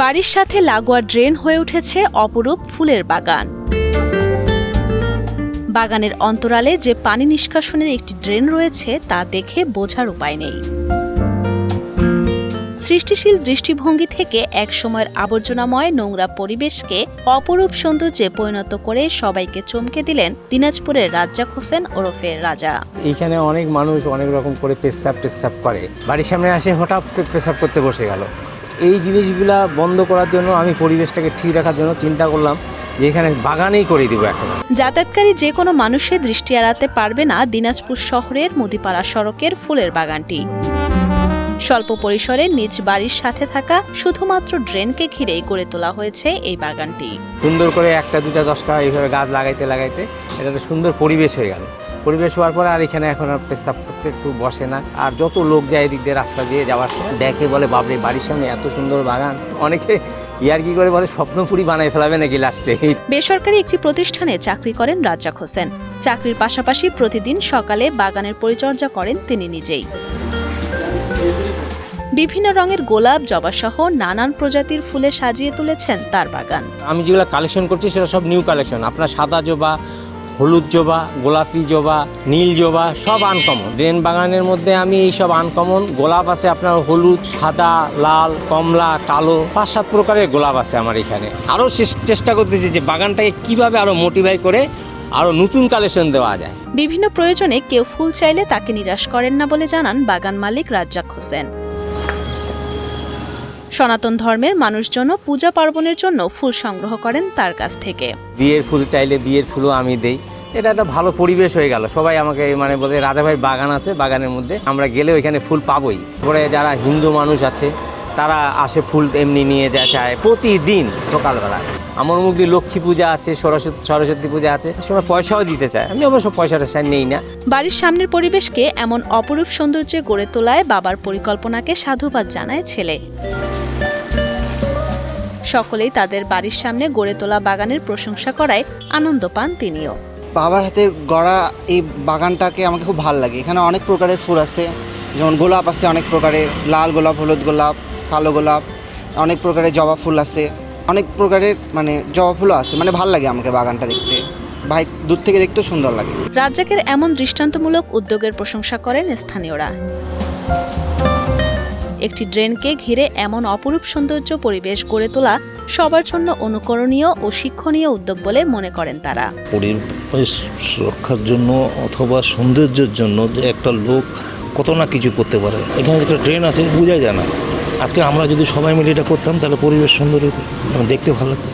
বাড়ির সাথে লাগোয়া ড্রেন হয়ে উঠেছে অপরূপ ফুলের বাগান। বাগানের অন্তরালে যে পানি নিষ্কাশনের একটি ড্রেন রয়েছে, তা দেখে বোঝার উপায় নেই। সৃষ্টিশীল দৃষ্টিভঙ্গি থেকে এক সময়ের আবর্জনাময় নোংরা পরিবেশকে অপরূপ সৌন্দর্যে পরিণত করে সবাইকে চমকে দিলেন দিনাজপুরের রাজ্জাক হোসেন ওরফে রাজা। এইখানে অনেক মানুষ অনেক রকম করে পেশাব টেসাব করে। বাড়ির সামনে আসে হঠাৎ পেশাব করতে বসে গেল। এই জিনিসগুলা বন্ধ করার জন্য আমি পরিবেশটাকে ঠিক রাখার জন্য চিন্তা করলাম যে এখানে বাগানেই করে দিব এখন যাতায়াতকারী যে কোনো মানুষের দৃষ্টি এড়াতে পারবে না দিনাজপুর শহরের মুদিপাড়া সড়কের ফুলের বাগানটি। স্বল্প পরিসরে নিজ বাড়ির সাথে থাকা শুধুমাত্র ড্রেনকে ঘিরেই গড়ে তোলা হয়েছে এই বাগানটি। সুন্দর করে একটা দুটা দশটা এইভাবে গাছ লাগাইতে লাগাইতে এটা সুন্দর পরিবেশ হয়ে গেল। পরিবেশ হওয়ার পরে আর এখানে এখন আর পেশাব করতে একটু বসে না। আর যত লোক যায় এদিক দিয়ে রাস্তা দিয়ে যাওয়ার সময় দেখে বলে বাবরে বাড়ির সামনে এত সুন্দর বাগান। অনেকে ইয়ার কি করে বলে স্বপ্নপুরি বানাই ফেলাবে নাকি লাস্টে বেসরকারি একটি প্রতিষ্ঠানে চাকরি করেন রাজ্জাক হোসেন। চাকরির পাশাপাশি প্রতিদিন সকালে বাগানের পরিচর্যা করেন তিনি নিজেই। বিভিন্ন রঙের গোলাপ জবাসহ নানান প্রজাতির ফুলে সাজিয়ে তুলেছেন তার বাগান। আমি যেগুলো কালেকশন করছি সেটা সব নিউ কালেকশন আপনার সাদা জবা হলুদ জবা, গোলাপি জবা, নীল জবা, সব আনকমন ড্রেন বাগানের মধ্যে আমি এই সব আনকমন গোলাপ আছে আপনার হলুদ, সাদা, লাল, কমলা, কালো, পাঁচ সাত প্রকারের গোলাপ আছে আমার এখানে। আরও চেষ্টা করতেছি যে বাগানটাকে কীভাবে আরও মোটিভাই করে আরও নতুন কালেকশন দেওয়া যায়। বিভিন্ন প্রয়োজনে কেউ ফুল চাইলে তাকে নিরাশ করেন না বলে জানান বাগান মালিক রাজ্জাক হোসেন। সনাতন ধর্মের মানুষজন পূজা পার্বণের জন্য ফুল সংগ্রহ করেন তার কাছ থেকে। বিয়ের ফুল চাইলে বিয়ের ফুলও আমি দেই। এটা একটা ভালো পরিবেশ হয়ে গেল। সবাই আমাকে মানে বলে, রাজাভাই, বাগান আছে, বাগানের মধ্যে আমরা গেলে ওইখানে ফুল পাবোই। পরে যারা হিন্দু মানুষ আছে তারা আসে ফুল এমনি নিয়ে যায় চায় প্রতিদিন সকালবেলা। আমার মুখ দিয়ে লক্ষ্মী পূজা আছে সরস্বতী সরস্বতী পূজা আছে সময় পয়সাও দিতে চায়। আমি অবশ্য পয়সাটা সার নেই না। বাড়ির সামনের পরিবেশকে এমন অপরূপ সৌন্দর্যে গড়ে তোলায় বাবার পরিকল্পনাকে সাধুবাদ জানায় ছেলে। সকলেই তাদের বাড়ির সামনে গড়ে তোলা বাগানের প্রশংসা করায় আনন্দ পান তিনিও। বাবার হাতে গড়া এই বাগানটাকে আমাকে খুব ভালো লাগে। এখানে অনেক প্রকারের ফুল আছে যেমন গোলাপ আছে অনেক প্রকারের লাল গোলাপ হলুদ গোলাপ। কালো গোলাপ অনেক প্রকারের জবা ফুল আছে অনেক প্রকারের মানে জবা ফুলও আছে মানে ভালো লাগে আমাকে বাগানটা দেখতে। ভাই দূর থেকে দেখতেও সুন্দর লাগে। রাজ্জাকের এমন দৃষ্টান্তমূলক উদ্যোগের প্রশংসা করেন স্থানীয়রা। একটি ড্রেনকে ঘিরে এমন অপরূপ সৌন্দর্য পরিবেশ গড়ে তোলা সবার জন্য অনুকরণীয় ও শিক্ষণীয় উদ্যোগ বলে মনে করেন তারা। পরিবেশ রক্ষার জন্য অথবা সৌন্দর্যের জন্য যে একটা লোক কত না কিছু করতে পারে। এখানে একটা ড্রেন আছে বোঝা যায় না। আজকে আমরা যদি সবাই মিলে এটা করতাম তাহলে পরিবেশ সুন্দর হতো দেখতে ভালো লাগতো।